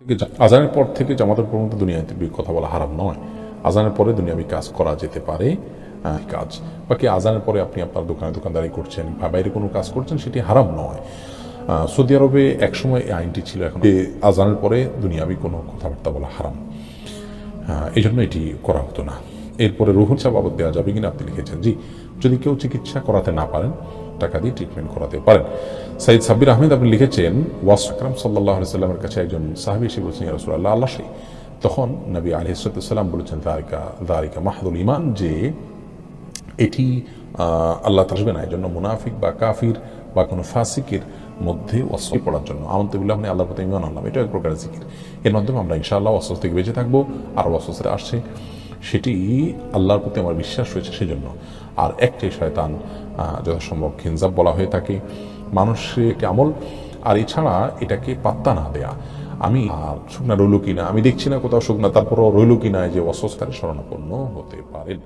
থেকে আজানের পর থেকে জামাতের পর্যন্ত দুনিয়াতে কথা বলা হারাম নয়। আজানের পরে দুনিয়াবি কাজ করা যেতে পারে কাজ। বাকি আজানের পরে আপনি আপনার দোকানে দোকানদারি করছেন বা বাইরে কোনো কাজ করছেন, সেটি হারাম নয়। সৌদি আরবে একসময় এই আইনটি ছিল, এখন আজানের পরে দুনিয়াবি কোনো কথাবার্তা বলা হারাম। এই জন্য এটি করা হতো না। এরপরে রোহন চা বাবদ দেওয়া যাবে কিনা আপনি লিখেছেন। জি, যদি কেউ চিকিৎসা করাতে না পারেন টাকা দিয়ে ট্রিটমেন্ট করাতে পারেন। সাইদ সাব্বির আহমেদ আপনি লিখেছেন ওয়াস আকরাম সাল্লাহ সাল্লামের কাছে একজন সাহাবি এসে বলছেন রসুল্লাহ আল্লাহ সেই। তখন নবী আলহিসাল্লাম বলেছেন, দারিকা দারিকা মাহাদুল ইমান যে এটি আল্লাহ আসবে না। এই জন্য মুনাফিক বা কাফির বা কোনো ফাসিকের মধ্যে অস্ত্র পড়ার জন্য। আমন্তিবিল্লাহ মানে আল্লাহ প্রতি ইমান আনলাম। এটা এক প্রকারের জিকির। এর মাধ্যমে আমরা ইনশাআল্লাহ অস্ত্র থেকে বেঁচে থাকব, আর অস্ত্রে আসছে। সেটি আল্লাহর প্রতি আমার বিশ্বাস রয়েছে সেজন্য। আর একটাই শয়তান যথাসম্ভব খিনজাব বলা হয়ে থাকে। মানুষের একটি আমল, আর এছাড়া এটাকে পাত্তা না দেয়া। আমি আর শুকনা রইল কিনা, আমি দেখছি না কোথাও শুকনা, তারপরও রইল কিনা যে অস্বস্থার শরণাপন্ন হতে পারেন।